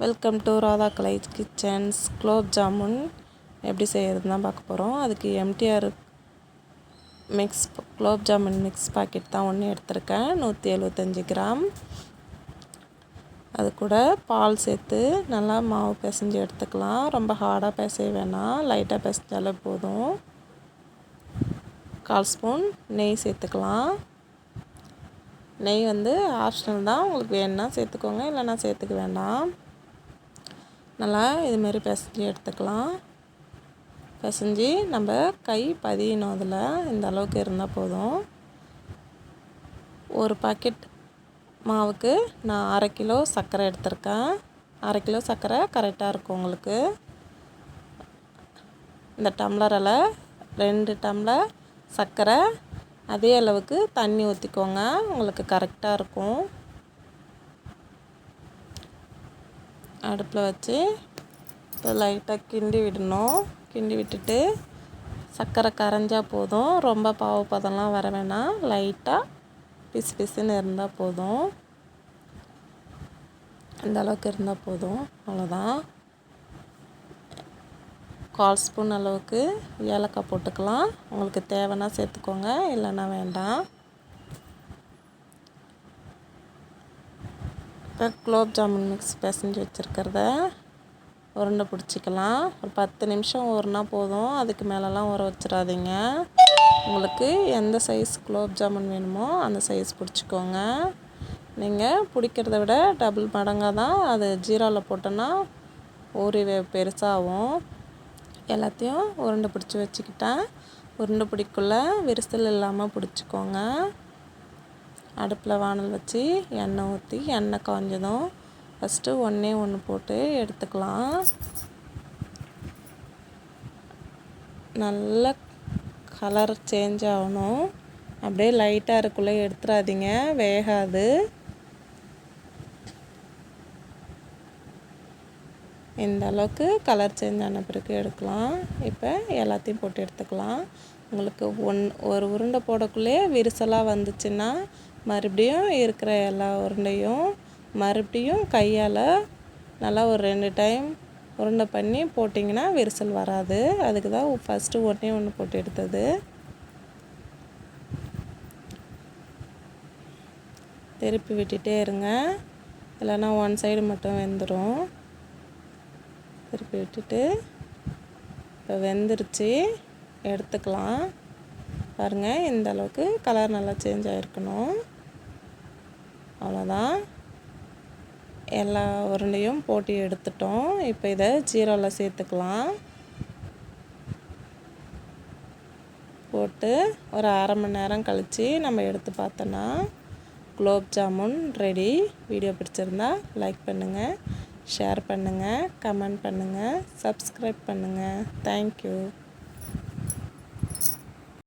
Welcome to Radha Kalai kitchens gulab jamun எப்படி செய்கிறதுன்னு தான் பார்க்க போகிறோம் அதுக்கு MTR mix gulab jamun mix packet தான் ஒன்று எடுத்திருக்கேன். நூற்றி எழுபத்தஞ்சி கிராம். அது கூட பால் சேர்த்து நல்லா மாவு பிசைஞ்சு எடுத்துக்கலாம். ரொம்ப ஹார்டாக பிசைய வேணாம். லைட்டாக பிசைஞ்சாலே போதும். கால் ஸ்பூன் நெய் சேர்த்துக்கலாம். நெய் வந்து ஆப்ஷனல் தான். உங்களுக்கு வேணுன்னா சேர்த்துக்கோங்க. இல்லைன்னா சேர்த்துக்க வேண்டாம் நல்லா இதுமாரி பிசைஞ்சு எடுத்துக்கலாம். பிசைஞ்சு நம்ம கை பதியணும் அதில். இந்த அளவுக்கு இருந்தால் போதும். ஒரு பாக்கெட் மாவுக்கு நான் அரை கிலோ சர்க்கரை எடுத்திருக்கேன். அரை கிலோ சர்க்கரை கரெக்டாக இருக்கும் உங்களுக்கு. இந்த டம்ளரில் ரெண்டு டம்ளர் சர்க்கரை. அதே அளவுக்கு தண்ணி ஊற்றிக்கோங்க உங்களுக்கு கரெக்டாக இருக்கும். அடுப்பில் வச்சு இப்போ லைட்டாக கிண்டி விடணும். கிண்டி விட்டுட்டு சர்க்கரை கரைஞ்சால் போதும். ரொம்ப பாவப்பதம்லாம் வர வேணாம். லைட்டாக பிசு பிசுன்னு இருந்தால் போதும். இந்த அளவுக்கு இருந்தால் போதும். அவ்வளோதான். கால் ஸ்பூன் அளவுக்கு ஏலக்காய் போட்டுக்கலாம். உங்களுக்கு தேவைன்னா சேர்த்துக்கோங்க. இல்லைன்னா வேண்டாம். இப்போ குலோப் ஜாமுன் மிக்ஸ் பிசைஞ்சு வச்சுருக்கிறத உருண்டை பிடிச்சிக்கலாம். ஒரு பத்து நிமிஷம் ஊறினா போதும். அதுக்கு மேலெலாம் ஊற வச்சிடாதீங்க. உங்களுக்கு எந்த சைஸ் குலோப் ஜாமுன் வேணுமோ அந்த சைஸ் பிடிச்சிக்கோங்க. நீங்கள் பிடிக்கிறத விட டபுள் மடங்காக தான் அது ஜீராவில் போட்டோன்னா ஊறி பெருசாகும் எல்லாத்தையும் உருண்டை பிடிச்சி வச்சுக்கிட்டேன். உருண்டை பிடிக்குள்ளே விரிசல் இல்லாமல் பிடிச்சிக்கோங்க. அடுப்பில் வானல் வச்சு எண்ணெய் ஊற்றி எண்ணெய் காஞ்சதும் ஃபஸ்ட்டு ஒன்றே ஒன்று போட்டு எடுத்துக்கலாம். நல்ல கலர் சேஞ்ச் ஆகணும். அப்படியே லைட்டாக இருக்குள்ளே எடுத்துடாதீங்க வேகாது. இந்த அளவுக்கு கலர் சேஞ்ச் ஆன பிறகு எடுக்கலாம். இப்போ எல்லாத்தையும் போட்டு எடுத்துக்கலாம். உங்களுக்கு ஒன் ஒரு உருண்டை போடக்குள்ளே விரிசலாக வந்துச்சுன்னா மறுபடியும் இருக்கிற எல்லா உருண்டையும் மறுபடியும் கையால் நல்லா ஒரு ரெண்டு டைம் உருண்டை பண்ணி போட்டிங்கன்னா விரிசல் வராது. அதுக்கு தான் ஃபஸ்ட்டு ஒன்றே ஒன்று போட்டு எடுத்தது. திருப்பி விட்டுட்டே இருங்க. இல்லைன்னா ஒன் சைடு மட்டும் வெந்துடும் திருப்பி விட்டுட்டு இப்போ வெந்துருச்சு. எடுத்துக்கலாம். பாருங்கள் இந்த அளவுக்கு கலர் நல்லா சேஞ்ச் ஆகிருக்கணும் அவ்வளோதான். எல்லா உருண்டையும் போட்டி எடுத்துட்டோம். இப்போ இதை ஜீரோவில் சேர்த்துக்கலாம். போட்டு ஒரு அரை மணி நேரம் கழித்து நம்ம எடுத்து பார்த்தோன்னா குலோப் ஜாமுன் ரெடி வீடியோ பிடிச்சிருந்தா லைக் பண்ணுங்கள் ஷேர் பண்ணுங்கள் கமெண்ட் பண்ணுங்கள் சப்ஸ்கிரைப் பண்ணுங்கள் தேங்க்யூ